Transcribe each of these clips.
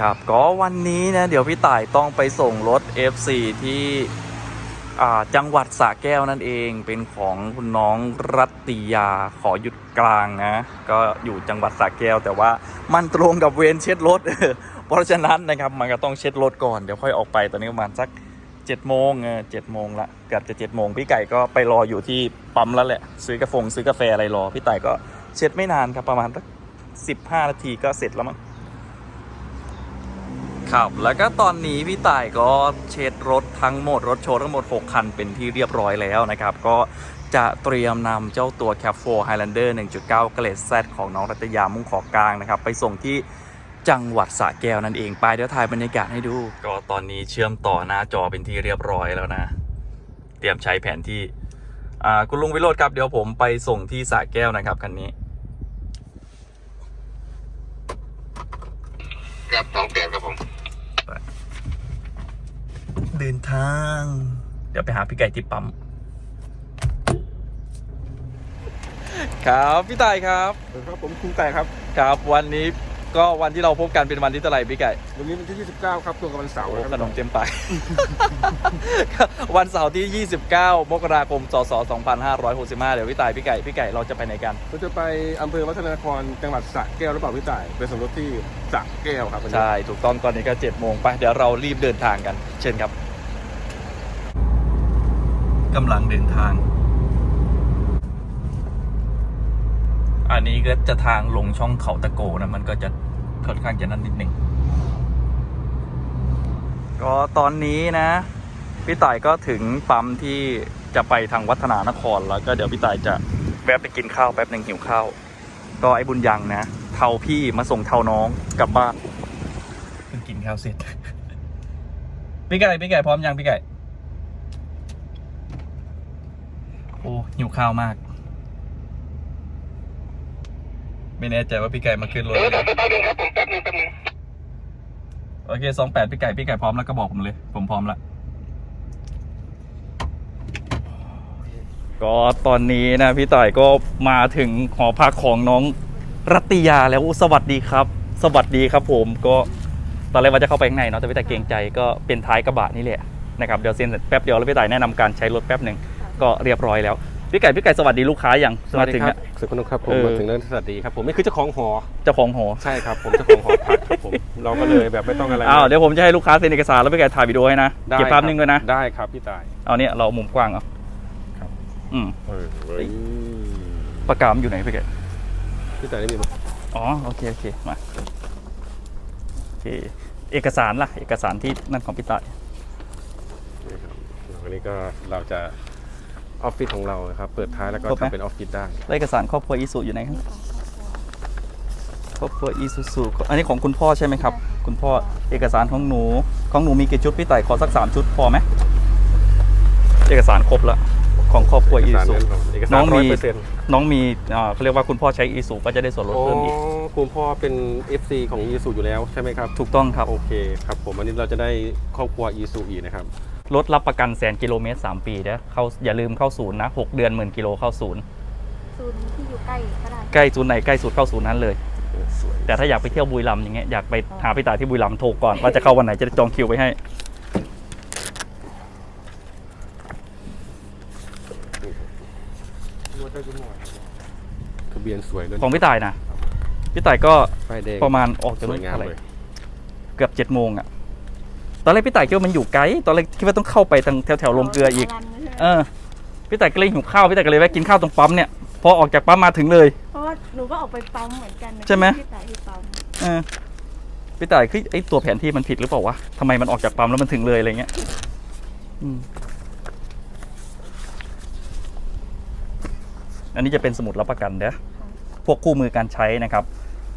ครับก็วันนี้นะเดี๋ยวพี่ต่ายต้องไปส่งรถ F4 ที่อ่จังหวัดสระแก้วนั่นเองเป็นของคุณน้องรัตติยาขอหยุดกลางนะก็อยู่จังหวัดสระแก้ว แต่ว่ามันตรงกับเวรเช็ดรถ เพราะฉะนั้นนะครับมันก็ต้องเช็ดรถก่อนเดี๋ยวค่อยออกไปตอนนี้ประมาณสัก7จ็ดโมงเออเจ็ดโมงละเกือบจะ7จ็ดโมงพี่ไก่ก็ไปรออยู่ที่ปั๊มแล้วแหละ ซื้อกาแฟงซื้อกาแฟอะไรรอ พี่ไต่ก็เช็ดไม่นานครับประมาณสักสิบห้านาทีก็เสร็จแล้วมั้ง ครับ แล้วก็ตอนนี้พี่ต่ายก็เช็ดรถทั้งหมด รถโชว์ทั้งหมด 6 คันเป็นที่เรียบร้อยแล้วนะครับ ก็จะเตรียมนำเจ้าตัว Cap 4 Highlander 1.9 เกรด Z ของน้องรัตยามุ่งขอกลางนะครับ ไปส่งที่จังหวัดสระแก้วนั่นเองไปเดี๋ยวถ่ายบรรยากาศให้ดู ก็ตอนนี้เชื่อมต่อหน้าจอเป็นที่เรียบร้อยแล้วนะ เตรียมใช้แผนที่อ่าคุณลุงวิโรธครับเดี๋ยวผมไปส่งที่สระแก้วนะครับคันนี้ครับสองแปดครับผม เดินทาง เดี๋ยวไปหาพี่ไก่ที่ปั๊ม ครับพี่ต่ายครับครับผมคุณไก่ครับ ครับวันนี้ก็วันที่เราพบกันเป็นวันที่เท่าไหร่พี่ไก่ วันนี้วันที่ 29 ครับตรงกับวันเสาร์นะคขรับนมเต็มปากวันเสาร์ที่ 29 มกราคม สศ 2565 เดี๋ยวพี่ต่ายพี่ไก่พี่ไก่เราจะไปไหนกัน เราจะไปอำเภอวัฒนนครจังหวัดสระแก้วหรือเปล่าพี่ต่ายไปสมรถที่สระแก้วครับวันนี้ใช่ ถูกต้องตอนนี้ก็7โมงไป เดี๋ยวเรารีบเดินทางกัน เชิญครับ กำลังเดินทาง อันนี้ก็จะทางลงช่องเขาตะโกนะ มันก็จะค่อนข้างจะนั่นนิดหนึ่งก็ตอนนี้นะ พี่ต่ายก็ถึงปั๊มที่จะไปทางวัฒนานครแล้วก็เดี๋ยวพี่ต่ายจะแวะไปกินข้าวแป๊บหนึ่งหิวข้าว ก็ไอ้บุญยังนะเทาพี่มาส่งเทาน้องกลับบ้านเพิ่งกินข้าวเสร็จพี่ไก่พี่ไก่พร้อมยังพี่ไก่ โอ้ หิวข้าวมาก ไม่แน่ใจว่าพี่ไก่มาขึ้นรถเอหรืออยังแป๊บนึงครับผมแป๊บนึงแป๊บนึงโอเคสองแปดพี่ไก่พี่ไก่พร้อมแล้วก็บอกผมเลย ผมพร้อมแล้วก็ตอนนี้นะพี่ต่ายก็มาถึงหอพักของน้องรัตติยาแล้วสวัสดีครับ สวัสดีครับผมก็ตอนแรกว่าจะเข้าไปข้างในเนาะแต่พี่ต่ายเกรงใจก็เป็นท้ายกระบะนี่แหละนะครับเดี๋ยวเซ็นเสร็จแป๊บเดียวแล้วพี่ต่ายแนะนำการใช้รถแป๊บหนึ่งก็เรียบร้อยแล้ว พี่ไก่พี่ไก่สวัสดีลูกค้าอย่างสวัสดีถึงครับอะสุขุนครับผเอมอมาถึงเรื่องสวัสดีครับผมนี่คือเจ้าของหอเจ้าของหอใช่ครับผมเจ้าของหอพักครับผมเราก็เลยแบบไม่ต้องอะไรอ้าวเดี๋ยวผมจะให้ลูกค้าเซ็นเอกสารแล้วพี่ไก่ถ่ายวิดีโอให้นะได้เก็บภาพนิ่งด้วยนะได้ครับพี่ต่าย เอาเนี่ยเรามุมกว้างเอาครับ อืมเออเว้ยปากกามนอยู่ไหนพี่ไก่พี่ต่ายได้มีมั้ยอ๋อโอเคโอเคมาโอเคเอกสารล่ะเอกสารที่นั่นของพี่ต่าย นี่ครับวันนี้ก็เราจะ ออฟฟิศของเรานะครับเปิดท้ายแล้วก็ทำเป็นออฟฟิศได้ แล้วเอกสารครอบครัวอีสุอยู่ไหนครับครอบครัวอีซูซูอันนี้ของคุณพ่อใช่ไหมครับ คุณพ่อเอกสารของหนูของหนูมีกี่ชุดพี่ต่ายขอสักสามชุดพอไหมเอกสารครบแล้วของครอบครัวเอกอีสารซูแน่นอนเอกสารน้องมีร้อยเปอร์เซ็นต์น้องมีอ่าเขาเรียกว่าคุณพ่อใช้อีซูก็จะได้ส่วนลดอ๋อเพิ่มอีกคุณพ่อเป็น FC ของ e ีซูอยู่แล้วใช่ไหมครับ ถูกต้องครับ โอเคครับผมอันนี้เราจะได้ครอบครัว e ีซูอีกนะครับ รถรับประกันแสนกิโลเมตร 3 ปีนะเข้าอย่าลืมเข้าศูนย์นะ 6 เดือนหมื่นกิโลเข้าศูนย์ศูนย์ที่อยู่ใกล้ก็ได้ใกล้ศูนย์ไหนใกล้สุดเข้าศูนย์นั้นเลยสวยแต่ถ้าอยากไปเที่ยวบุรีรัมย์อย่างเงี้ยอยากไปหาพี่ต่ายที่บุรีรัมย์โทรก่อนว่าจะเข้าวันไหนจะได้จองคิวไว้ให้ ทะเบียนสวยด้วยของพี่ต่ายนะพี่ต่ายก็ไฟแดงประมาณออกจากสนู่วยนงามเท่าไหร่เลย เกือบเจ็ดโมงอะต อนแรกพี่ต่ายคิดว่ามันอยู่ไกลตอนแรกคิดว่าต้องเข้าไปทางแถวแถวๆลงเกลืออีกรันไม่ใช่เออพี่ต่ายก็เลยหิวข้าวพี่ต่ายก็เลยแวะกินข้าวตรงปั๊มเนี่ยพอออกจากปั๊มมาถึงเลย เพราะว่าหนูก็ออกไปปั๊มเหมือนกันใช่ไหมที่แต่ที่ปั๊มเออพี่ต่ายคือไอ้ตัวแผนที่มันผิดหรือเปล่าวะทำไมมันออกจากปั๊มแล้วมันถึงเลยอะไรเงี้ยอืมอันนี้จะเป็นสมุดรับประกันเด้อพวกคู่มือการใช้นะครับ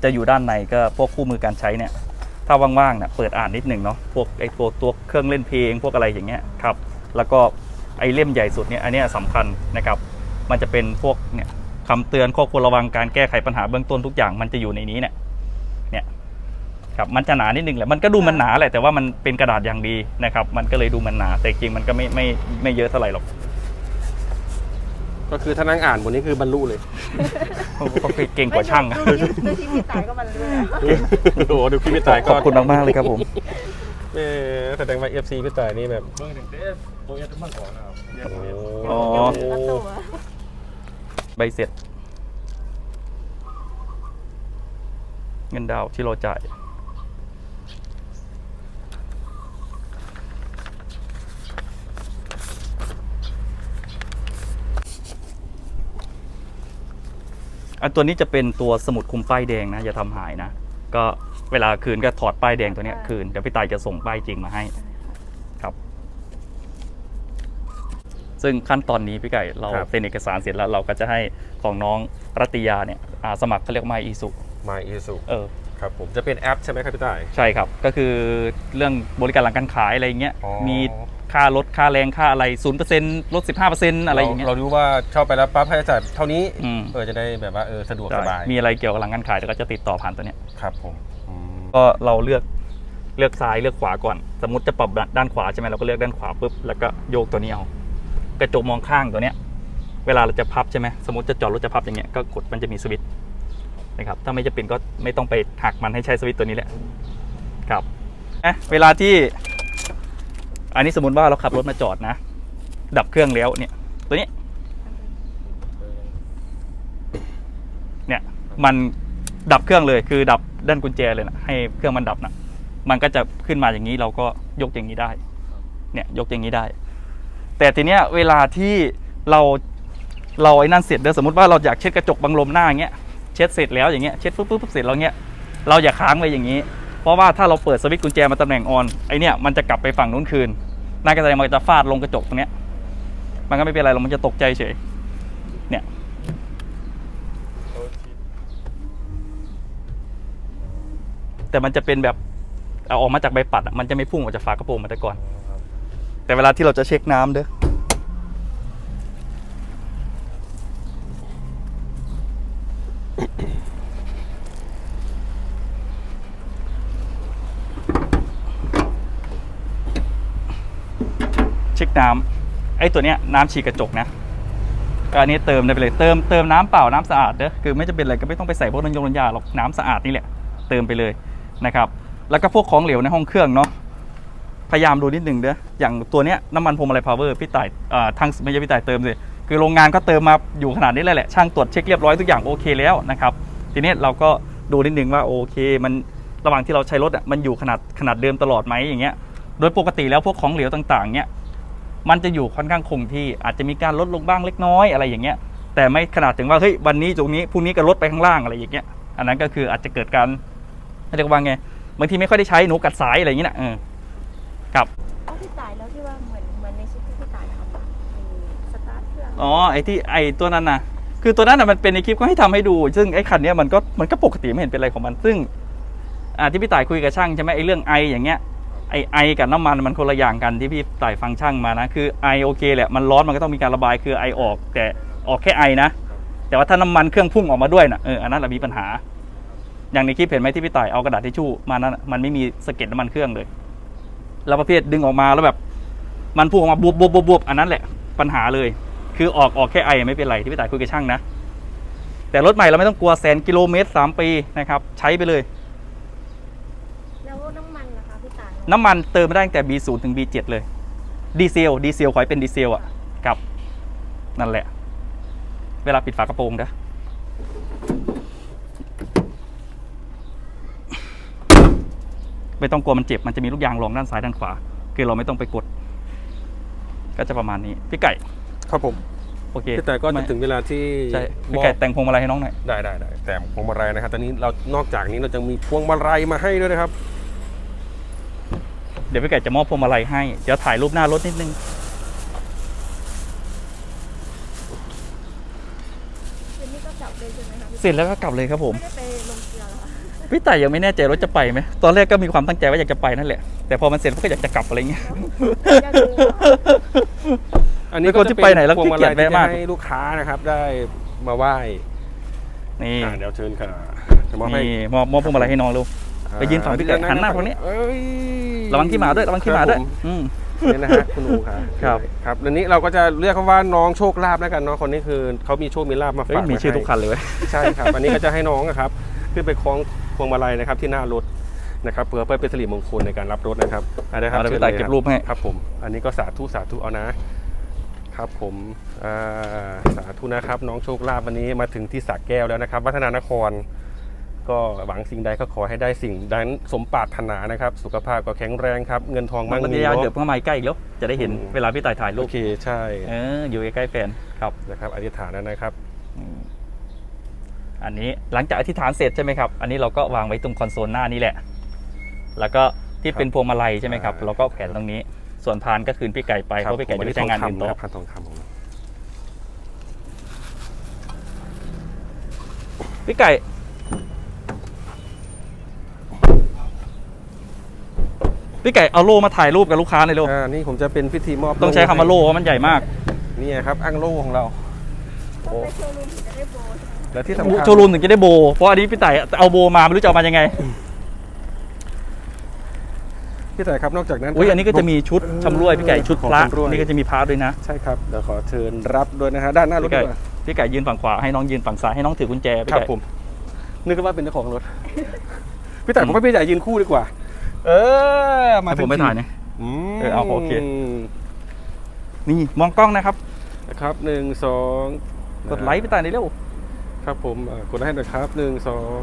จะอยู่ด้านในก็พวกคู่มือการใช้เนี่ย ถ้าว่างๆเนี่ยเปิดอ่านนิดหนึ่งเนาะพวกไอ้ตัวตัวเครื่องเล่นเพลงพวกอะไรอย่างเงี้ยครับแล้วก็ไอ้เล่มใหญ่สุดเนี่ยอันนี้สำคัญนะครับ มันจะเป็นพวกเนี่ยคำเตือนข้อควรระวังการแก้ไขปัญหาเบื้องต้นทุกอย่างมันจะอยู่ในนี้เนี่ยเนี่ยครับมันจะหนานิดนึงแหละมันก็ดูมันหนาแหละแต่ว่ามันเป็นกระดาษอย่างดีนะครับ มันก็เลยดูมันหนาแต่จริงมันก็ไม่ไม่ไม่เยอะเท่าไหร่หรอก ก็คือถ้านั่งอ่านบนนี้คือบรรลุเลยเขาเก่งกว่าช่างอะดูที่ดูที่พี่ตายก็มันเลยโอ้โหดูพี่พี่ตายขก็อบคุณมากๆเลยครับผม เออแสดงว่า FC พี่ตายนี่แบบอ๋อแล้วตัวใบเสร็จ เงินดาวน์ที่เราจ่าย อันตัวนี้จะเป็นตัวสมุดคุมป้ายแดงนะ อย่าทำหายนะ ก็เวลาคืนก็ถอดป้ายแดงตัวเนี้ยคืนเดี๋ยวพี่ตายจะส่งป้ายจริงมาให้ครับ ซึ่งขั้นตอนนี้พี่ไก่เราครับ เซ็นเอกสารเสร็จแล้วเราก็จะให้ของน้องรัตยาเนี่ยอ่าสมัครเขาเรียกมาอีสุมาอีสุเออ ครับผมจะเป็นแอปใช่ไหมครับพี่ตาย ใช่ครับ ก็คือเรื่องบริการหลังการขายอะไรอย่างเงี้ย อ๋อมี ค่ารถค่าแรงค่าอะไรศูนย์เปอร์เซ็นต์ลดสิบห้าเปอร์เซ็นต์อะไรอย่างเงี้ยเรารู้ว่าเข้าไปแล้วปั๊บค่าใช้จ่ายเท่านี้อืม เออจะได้แบบว่าเออสะดวกใช่สบายมีอะไรเกี่ยวกับหลังการขายเราก็จะติดต่อผ่านตัวเนี้ย ครับผมอืมก็เราเลือกเลือกซ้ายเลือกขวาก่อน สมมติจะปรับด้านขวาใช่ไหมเราก็เลือกด้านขวาปุ๊บแล้วก็โยกตัวนี้เอากระจกมองข้างตัวเนี้ย เวลาเราจะพับใช่ไหมสมมติจะจอดรถจะพับอย่างเงี้ยก็กดมันจะมีสวิตช์นะครับถ้าไม่จะเป็นก็ไม่ต้องไปหักมันให้ใช้สวิตช์ตัวนี้แหละครับนะเวลาที่ อันนี้สมมติว่าเราขับรถมาจอดนะ ดับเครื่องแล้วเนี่ย ตัวนี้ เนี่ย มันดับเครื่องเลย คือดับด้านกุญแจเลยนะให้เครื่องมันดับนะมันก็จะขึ้นมาอย่างนี้เราก็ยกอย่างนี้ได้ เนี่ยยกอย่างนี้ได้ แต่ทีเนี้ยเวลาที่เราเราไอ้นั่นเสร็จเดี๋ยวสมมติว่าเราอยากเช็ดกระจกบังลมหน้าอย่างเงี้ยเช็ดเสร็จแล้วอย่างเงี้ยเช็ดปุ๊บปุ๊บปุ๊บเสร็จแล้วเงี้ยเราอย่าค้างไว้อย่างนี้ เพราะว่าถ้าเราเปิดสวิตช์กุญแจมาตำแหน่งออนไอเนี่ยมันจะกลับไปฝั่งนู้นคืนนั่นก็แสดงว่ามันจะฟาดลงกระจกตรงเนี้ยมันก็ไม่เป็นไรหรอกมันจะตกใจเฉยเนี่ยแต่มันจะเป็นแบบเอาออกมาจากใบปัดมันจะไม่พุ่งออกจากฝากระโปรงมาแต่ก่อน แต่เวลาที่เราจะเช็คน้ำเด้อ น้ำไอ้ตัวเนี้ยน้ำฉีดกระจกนะก็อันนี้เติมได้ไปเลยเติมเติมน้ำเปล่าน้ำสะอาดเด้อคือไม่จะเป็นอะไรก็ไม่ต้องไปใส่พวกน้ำยงน้ำยาหรอกน้ำสะอาดนี่แหละ เติมไปเลยนะครับ แล้วก็พวกของเหลวในห้องเครื่องเนาะพยายามดูนิดหนึ่งเด้ออย่างตัวเนี้ยน้ำมันพรมอะไรพาวเวอร์พี่ต่ายทางไม่ใช่พี่ต่ายเติมสิคือโรงงานก็เติมมาอยู่ขนาดนี้เลยแหละช่างตรวจเช็คเรียบร้อยทุกอย่างโอเคแล้วนะครับทีนี้เราก็ดูนิดหนึ่งว่าโอเค มันระหว่างที่เราใช้รถอะมันอยู่ขนาดขนาดเดิมตลอดไหมอย่างเงี้ยโดยปกติแล้วพวกของเหลวต่างๆเนี้ย มันจะอยู่ค่อนข้างคงที่อาจจะมีการลดลงบ้างเล็กน้อยอะไรอย่างเงี้ยแต่ไม่ขนาดถึงว่าเฮ้ยวันนี้ตรงนี้พรุ่งนี้ก็ลดไปข้างล่างอะไรอย่างเงี้ยอันนั้นก็คืออาจจะเกิดการเรียกว่าไงบางทีไม่ค่อยได้ใช้หนูกัดสายอะไรอย่างเงี้ยนะเออครับเอาพี่ตายแล้วที่ว่าเหมือนเหมือนในคลิปที่พี่ตายทำอะไอ้สตาร์ทเครื่องอ๋อไอ้ที่ไอ้ตัวนั้นนะคือตัวนั้นน่ะมันเป็นในคลิปก็ให้ทำให้ดู ซึ่งไอ้คันเนี้ยมันก็มันก็ปกติไม่เห็นเป็นอะไรของมันซึ่งอ่าที่พี่ต่ายคุยกับช่างใช่ไหมไอ้เรื่องไออย่างเงี้ย ไอไอกับน้ำมันมันคนละอย่างกันที่พี่ต่ฟังช่างมานะ คือไอโอเคแหละมันร้อนมันก็ต้องมีการระบายคือไอออก แต่ออกแค่ไอนะ แต่ว่าถ้าน้ำมันเครื่องพุ่งออกมาด้วยนะเอออันนั้นแหละมีปัญหา อย่างในคลิปเห็นไหมที่พี่ต่ายเอากระดาษทิชชู่มานั้นมันไม่มีสะเก็ดน้ำมันเครื่องเลยแล้วประเภทดึงออกมาแล้วแบบ มันพุ่งออกมาบวบบวบบวบบวบอันนั้นแหละปัญหาเลย คือออกออกแค่ไอไม่เป็นไรที่พี่ต่ายคุยกับช่างนะแต่รถใหม่เราไม่ต้องกลัวแสนกิโลเมตรสามปีนะครับใช้ไปเลย แล้วน้ำมันล่ะคะพี่ตาย น้ำมันเติมได้ตั้งแต่ B0 ถึง B7 เลย ดีเซล ดีเซลขอให้เป็นดีเซลอะครับ นั่นแหละ เวลาปิดฝากระโปรงนะไม่ต้องกลัวมันเจ็บ มันจะมีลูกยางรองด้านซ้ายด้านขวา คือเราไม่ต้องไปกด ก็จะประมาณนี้ พี่ไก่ ครับผม โอเคพี่แต่ก็จะถึงเวลาที่ใช่มพี่อบไก่แต่งพวงมาลัยให้น้องหน่อย ได้ได้ได้แต่พวงมาลัยนะครับ ตอนนี้เรา นอกจากนี้เราจะมีพวงมาลัยมาให้ด้วยนะครับ เดี๋ยวพี่ไก่จะมอบพวงมาลัยให้ เดี๋ยวถ่ายรูปหน้ารถนิดนึง คืนนี้ก็กลับเลยใช่ไหมคะพี่เสร็จแล้วก็กลับเลยครับผม ไม่ได้ไปลงเกลือเหรอคะพี่ต่ายยังไม่แน่ใจรถจะไปไหม ตอนแรกก็มีความตั้งใจว่าอยากจะไปนั่นแหละ แต่พอมันเสร็จก็อยากจะกลับอะไรเงี้ย อยากรู้อะอันนี้เป็นคนที่ไปไหนแล้วพวงมาลัยขี้เกียจแวะมากที่จะให้ลูกค้านะครับ ได้มาไหว้นี่อ่าเดี๋ยวเชิญค่ะจะมอบให้นี่มอบมอบพวงมาลัยให้น้องลูก ไปยืนฝั่งพี่ไก่หันหน้าฝั่งนี้เอ้ยระวังขี้หมาด้วยระวังขี้หมาด้วยครับผอืมนี่นะฮะคุณอูครับครับครับอันนี้เราก็จะเรียกเขาว่าน้องโชคลาภแล้วกันเนาะคนนี้คือเขามีโชคมีลาภมาเฮ้ยฝากมีไว้ชื่อให้ทุกคันเลยเว้ยใช่ครับอันนี้ก็จะให้น้องนะครับขึ้นไปคล้องพวงมาลัยนะครับที่หน้ารถนะครับเพื่อเพื่อเป็นสิริมงคลในการรับรถนะครับอันนี้ครับเอาเดี๋ยวชิญพี่ต่ายลเก็บรูปให้ครับผม อันนี้ก็สาธุสาธุเอานะครับผมอ่าสาธุนะครับ น้องโชคลาภวันนี้มาถึงที่สระแก้วแล้วนะครับ วัฒนานคร ก็หวังสิ่งใดก็ขอให้ได้สิ่งนั้นสมปรารถนานะครับ สุขภาพก็แข็งแรงครับ เงินทองมัมั่นงก็มีจะยาวเนเดี๋ยวอะเข้ามาใกล้อีกแล้วจะได้เห็นอืมเวลาพี่ต่ายถ่ายรูโอปเคใช่เอออยู่ใกล้ๆแฟนครับนะครับ อธิษฐานแล้วนะครับอันนี้หลังจากอธิษฐานเสร็จใช่ไหมครับ อันนี้เราก็วางไว้ตรงคอนโซลหน้านี่แหละ แล้วก็ที่เป็นพวงมาลัยใช่ไหมครับอ่าเราก็แขวนตรงนี้ ส่วนพานก็คืนพี่ไก่ไปเพราะพี่ไก่จะไปแต่งงานอื่นโต๊ะโต๊ะพันทองคำของเราพี่ไก่ พี่ไก่เอาโล่มาถ่ายรูปกับลูกค้าหน่อยลูกอ่านี่ผมจะเป็นพิธีมอบต้องใช้คำว่าโล่เพราะมันใหญ่มากนี่ไงครับอ้างโล่ของเราต้องไปโชว์รูมถึงจะได้โบใช่ไหมและที่สำคัญโชว์รูมถึงจะได้โบ เพราะอันนี้พี่ไต่เอาโบมาไม่รู้จะเอามายังไงพี่แต่ครับนอกจากนั้นอุ้ยอันนี้ก็จะมีชุดชำร่วยพี่ไก่ชุดของพระชำร่วยนี่ก็จะมีพระด้วยนะ ใช่ครับเดี๋ยวขอเชิญรับด้วยนะฮะด้านหน้ารถพี่ดีไก่กว่าพี่ไก่ยืนฝั่งขวาให้น้องยืนฝั่งซ้ายให้น้องถือกุญแจพี่ครับไก่ผมนึกว่าเป็นเจ้าของรถพี่แต่ผมว่าพี่แต่ยืนคู่ดีกว่า เออ มาให้ผมไม่ถ่ายเนี่ยอืมเออเอาโอเค นี่มองกล้องนะครับ นะครับหนึ่งสองกดไลค์พี่ไต่ในอยเร็ว ครับผมอ่ากดไลค์หน่อยครับหนึ่งสอง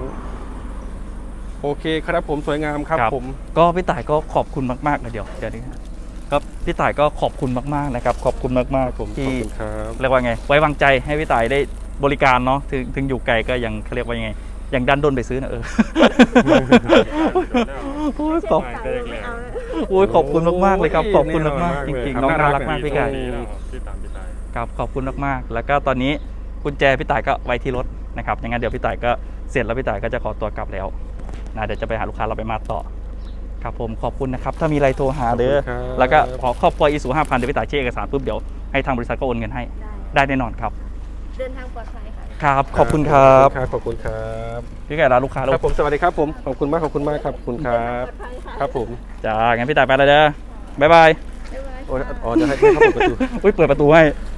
โอเคครับผมสวยงามครับ ผม ก็พี่ต่ายก็ขอบคุณมากๆนะเดี๋ยวเดี๋ยวนี้ครับพี่ต่ายก็ขอบคุณมากๆนะครับ ขอบคุณมากผมๆขอบที่คุณครับ เรียกว่าไง ไว้วางใจให้พี่ต่ายได้บริการเนาะถึงถึงอยู่ไกลก็ยังเขาเรียกว่ายังไง ยังดันด้นไปซื้อนะเออโอ้ยขอบใส่ไม่เอาแล้วโอ้ยขอบคุณมากๆเลยครับ ขอบคุณมากๆจริงๆน้องน่ารักมากพี่ไก่ที่ตามพี่ตาย ครับขอบคุณมากๆ แล้วก็ตอนนี้กุญแจพี่ต่ายก็ไว้ที่รถนะครับอย่างนั้นเดี๋ยวพี่ต่ายก็เสร็จแล้วพี่ต่ายก็จะขอตัวกลับแล้วนะเดี๋ยวจะไปหาลูกค้าเราไปมาต่อ ครับผมขอบคุณนะครับ ถ้ามีอะไรโทรหาเด้อขอบคุณครับ แล้วก็ขอครอบครัวอีสูห้าพันเดี๋ยวพี่ต่ายเช็คเอกสารปุ๊บเดี๋ยวให้ทางบริษัทก็โอนเงินให้ได้ได้แน่นอนครับ เดินทางปลอดภัยค่ะ ครับขอบคุณครับขอบคุณครับพี่ไก่ลาลูกค้าคแล้รัวบผมสวัสดีครับผมขอบคุณมากขอบคุณมากครับขอบคุณครับปลอดภัยค่ะครับผมจ้างั้นพี่ต่ายไปแล้วเด้อบ๊ายบายบ๊ายบายโอ้ยค่ะอ๋อจะให้ให้เขาเปิดประตูอุ้ยเปิดประตูให้ค